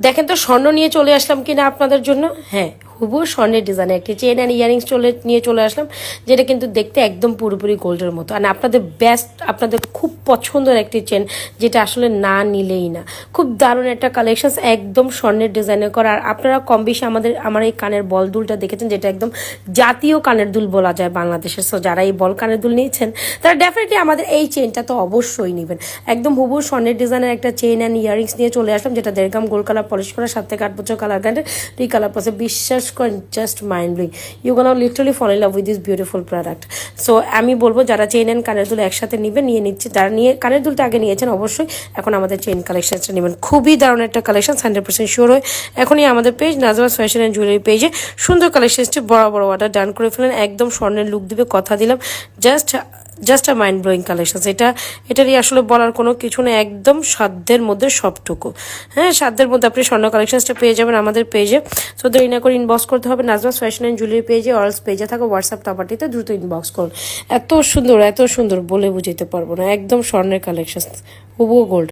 দেখেন তো স্বর্ণ নিয়ে চলে আসলাম কিনা আপনাদের জন্য? হ্যাঁ। হুবু স্বর্ণের ডিজাইনে একটি চেন অ্যান্ড ইয়ারিংস চলে, নিয়ে চলে আসলাম, যেটা কিন্তু দেখতে একদম পুরোপুরি গোল্ডের মতো। আর আপনাদের বেস্ট আপনাদের খুব পছন্দের একটি চেন যেটা আসলে না নিলেই না। খুব দারুণ একটা কালেকশন একদম স্বর্ণের ডিজাইনে করা। আর আপনারা কম বেশি আমাদের, আমার এই কানের বল দুলটা দেখেছেন, যেটা একদম জাতীয় কানের দুল বলা যায় বাংলাদেশের। সো যারা এই বল কানের দুল নিয়েছেন, তারা ডেফিনেটলি আমাদের এই চেনটা তো অবশ্যই নেবেন। একদম হুবু স্বর্ণের ডিজাইনের একটা চেন অ্যান্ড ইয়ারিংস নিয়ে চলে আসলাম, যেটা দেড় গ্রাম গোল্ড কালার পলিশ করা, সাত থেকে আট বছর কালার গ্যান্ডে রি কালার পাশে বিশ্বাস করেন just mind blowing you gonna literally fall in love with this beautiful product so আমি বলব, যারা চেন অ্যান্ড কানের দুল একসাথে নেবেন নিয়ে নিচ্ছে, যারা নিয়ে কানের দুলটা আগে নিয়েছেন, অবশ্যই এখন আমাদের চেন কালেকশনটা নেবেন। খুবই দারুণ একটা কালেকশন হান্ড্রেড পার্সেন্ট শিওর হয় এখনই আমাদের page Nazma's fashion and jewellery পেজে সুন্দর কালেকশনসটি বড় বড় অর্ডার ডান করে ফেলেন। একদম স্বর্ণের লুক দিবে, কথা দিলাম। Just just a mind blowing collection এটা, এটারই আসলে বলার কোনো কিছু না একদম সাধ্যের মধ্যে সবটুকু। হ্যাঁ সাধ্যের মধ্যে আপনি স্বর্ণ কালেকশনসটা পেয়ে যাবেন আমাদের পেজে সো দেরি না করে ইনবক্স করতে হবে নাজমাস ফ্যাশন অ্যান্ড জুয়েলারি পেজে অরলস পেজে থাকো হোয়াটসঅ্যাপ নাম্বারটিতে দ্রুত ইনবক্স করুন। এত সুন্দর এত সুন্দর বলে বুঝাইতে পারব না, একদম স্বর্ণের কালেকশন হুবু গোল্ড